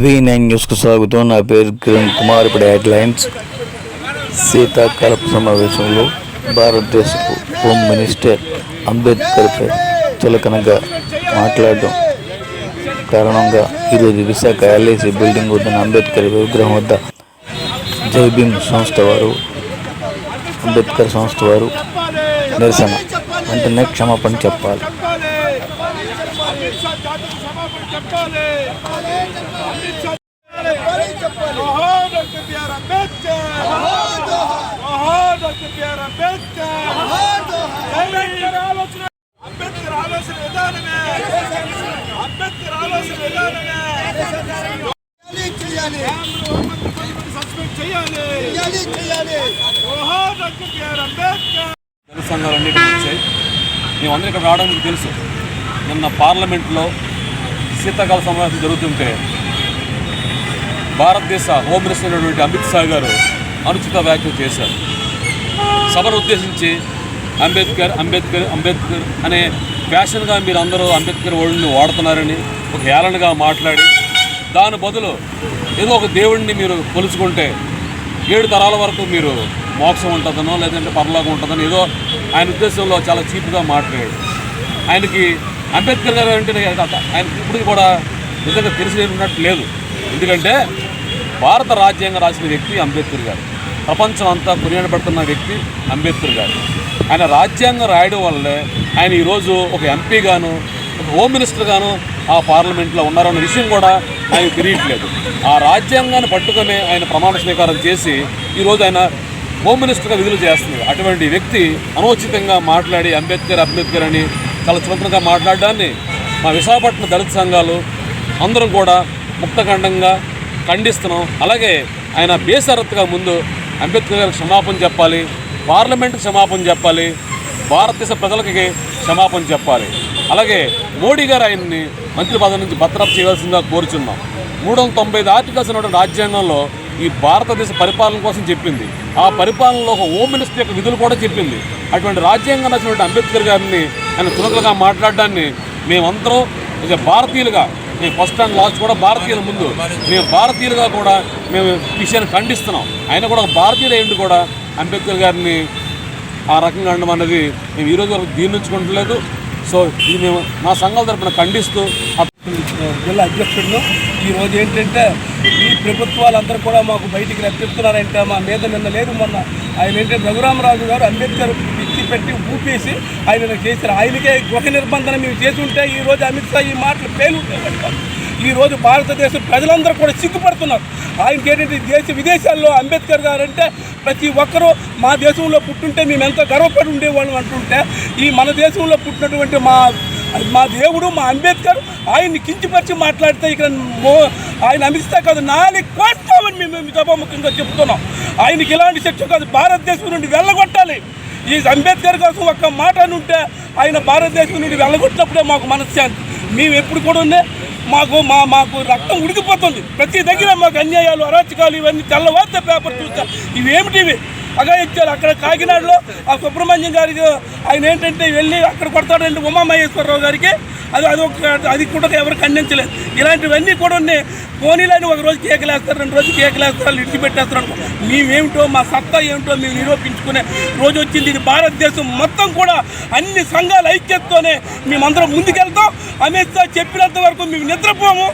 V nine న్యూస్కు స్వాగతం. నా పేరు కిరణ్ కుమార్. ఇప్పుడు హెడ్లైన్స్. శీతాకాలపు సమావేశంలో భారతదేశపు హోమ్ మినిస్టర్ అంబేద్కర్పై చులకనగా మాట్లాడడం కారణంగా ఈరోజు విశాఖ ఎల్ఐసి బిల్డింగ్ వద్ద అంబేద్కర్ విగ్రహం వద్ద జై భీమ్ సంస్థ వారు అంబేద్కర్ సంస్థ వారు నిరసన. వెంటనే క్షమాపణ చెప్పాలి. అంబేద్కర్ ఆలోచన విధానమే అంబేద్కర్ ఆలోచన విధానమే చేయాలి. ఖాళీ చేయాలి. చేయాలి జోహార్ డాక్టర్ వచ్చాయి మేమందరూ ఇక్కడ రావడం మీకు తెలుసు. నిన్న పార్లమెంట్లో శీతాకాల సమావేశం జరుగుతుంటే భారతదేశ హోమ్ మినిస్టర్ అయినటువంటి అమిత్ షా గారు అనుచిత వ్యాఖ్యలు చేశారు. సభను ఉద్దేశించి అంబేద్కర్ అంబేద్కర్ అంబేద్కర్ అనే ఫ్యాషన్గా మీరు అందరూ అంబేద్కర్ ఓడిని వాడుతున్నారని ఒక హేళనగా మాట్లాడి దాని బదులు ఏదో ఒక దేవుడిని మీరు కొలుచుకుంటే ఏడు తరాల వరకు మీరు మోక్షం ఉంటుందనో లేదంటే పరలోకం ఉంటుందని ఏదో ఆయన ఉద్దేశంలో చాలా చీప్గా మాట్లాడాడు. ఆయనకి అంబేద్కర్ గారు అంటే ఆయనకి ఇప్పుడు కూడా నిజంగా తెలిసినట్టు లేదు. ఎందుకంటే భారత రాజ్యాంగం రాసిన వ్యక్తి అంబేద్కర్ గారు. ప్రపంచం అంతా కొనియాడబడుతున్న వ్యక్తి అంబేద్కర్ గారు. ఆయన రాజ్యాంగం రాయడం వల్లే ఆయన ఈరోజు ఒక ఎంపీగాను హోమ్ మినిస్టర్గాను ఆ పార్లమెంట్లో ఉన్నారన్న విషయం కూడా ఆయన తెలియట్లేదు. ఆ రాజ్యాంగాన్ని పట్టుకొని ఆయన ప్రమాణ స్వీకారం చేసి ఈరోజు ఆయన హోమ్ మినిస్టర్గా విధులు చేస్తుంది అటువంటి వ్యక్తి అనుచితంగా మాట్లాడి అంబేద్కర్ అంబేద్కర్ అని చాలా స్వతంత్రంగా మాట్లాడడాన్ని మా విశాఖపట్నం దళిత సంఘాలు అందరం కూడా ముక్తఖండంగా ఖండిస్తున్నాం. అలాగే ఆయన బేసరత్తుగా ముందు అంబేద్కర్ గారికి క్షమాపణ చెప్పాలి పార్లమెంట్కి క్షమాపణ చెప్పాలి భారతదేశ ప్రజలకి క్షమాపణ చెప్పాలి. అలాగే మోడీ గారు ఆయన్ని మంత్రి పదవి నుంచి భద్రత చేయవలసిందిగా కోరుచున్నాం. మూడు వందల తొంభై ఐదు ఆర్టికల్స్ ఉన్నటువంటి రాజ్యాంగంలో ఈ భారతదేశ పరిపాలన కోసం చెప్పింది. ఆ పరిపాలనలో ఒక హోమ్ మినిస్టర్ యొక్క విధులు కూడా చెప్పింది. అటువంటి రాజ్యాంగం రాసినటువంటి అంబేద్కర్ గారిని ఆయన తునకలుగా మాట్లాడడాన్ని మేమందరం ఇక భారతీయులుగా మేము ఫస్ట్ అండ్ లాస్ట్ కూడా భారతీయుల ముందు మేము భారతీయులుగా కూడా మేము విషయాన్ని ఖండిస్తున్నాం. ఆయన కూడా ఒక భారతీయులు అయ్యింది కూడా అంబేద్కర్ గారిని ఆ రకంగా అనడం అనేది మేము ఈరోజు వరకు దీర్ణించుకుంటలేదు సో ఇది మేము మా సంఘాల తరపున ఖండిస్తూ జిల్లా అధ్యక్షుడిను ఈరోజు ఏంటంటే ఈ ప్రభుత్వాలందరూ కూడా మాకు బయటికి రప్పిస్తున్నారంటే మా మీద నిన్న లేదు మొన్న. ఆయన ఏంటంటే రఘురామరాజు గారు అంబేద్కర్ పిచ్చి పెట్టి ఊపేసి ఆయన చేశారు. ఆయనకే గృహ నిర్బంధన మేము చేసి ఉంటే ఈరోజు అమిత్ షా ఈ మాటలు పేలు ఈ రోజు భారతదేశం ప్రజలందరూ కూడా సిగ్గుపడుతున్నారు. ఆయనకి ఏంటంటే దేశ విదేశాల్లో అంబేద్కర్ గారు అంటే ప్రతి ఒక్కరూ మా దేశంలో పుట్టుంటే మేము ఎంత గర్వపడి ఉండేవాళ్ళం అంటుంటే ఈ మన దేశంలో పుట్టినటువంటి మా మా దేవుడు మా అంబేద్కర్ ఆయన్ని కించిపరిచి మాట్లాడితే ఇక్కడ ఆయన అమిస్తే కాదు నాలుగు కోస్తామని మేము సభాముఖంగా చెప్తున్నాం. ఆయనకి ఇలాంటి శక్తి కాదు భారతదేశం నుండి వెళ్ళగొట్టాలి. ఈ అంబేద్కర్ కోసం ఒక్క మాట అని ఉంటే ఆయన భారతదేశం నుండి వెళ్ళగొట్టినప్పుడే మాకు మనశ్శాంతి. మేము ఎప్పుడు కూడా ఉండే మాకు మా మాకు రక్తం ఉడికిపోతుంది. ప్రతి దగ్గర మాకు అన్యాయాలు అరాచకాలు ఇవన్నీ తెల్లవారితే పేపర్ చూస్తా. ఇవేమిటి ఇవి? అగా ఇచ్చారు అక్కడ కాకినాడలో ఆ సుబ్రహ్మణ్యం గారికి ఆయన ఏంటంటే వెళ్ళి అక్కడ కొడతాడంటే ఉమామహేశ్వరరావు గారికి. అది అది ఒక అది కూడా ఎవరు ఖండించలేదు. ఇలాంటివన్నీ కూడా ఉన్నాయి. పోనీలని ఒక రోజు కేకలేస్తారు రెండు రోజులు కేకలేస్తారు విడిచిపెట్టేస్తారు అనుకో. మేమేమిటో మా సత్తా ఏమిటో మేము నిరూపించుకునే రోజు వచ్చింది. ఇది భారతదేశం మొత్తం కూడా అన్ని సంఘాల ఐక్యతతోనే మేమందరం ముందుకెళ్తాం. అమిత్ షా చెప్పినంత వరకు మేము నిద్రపోము.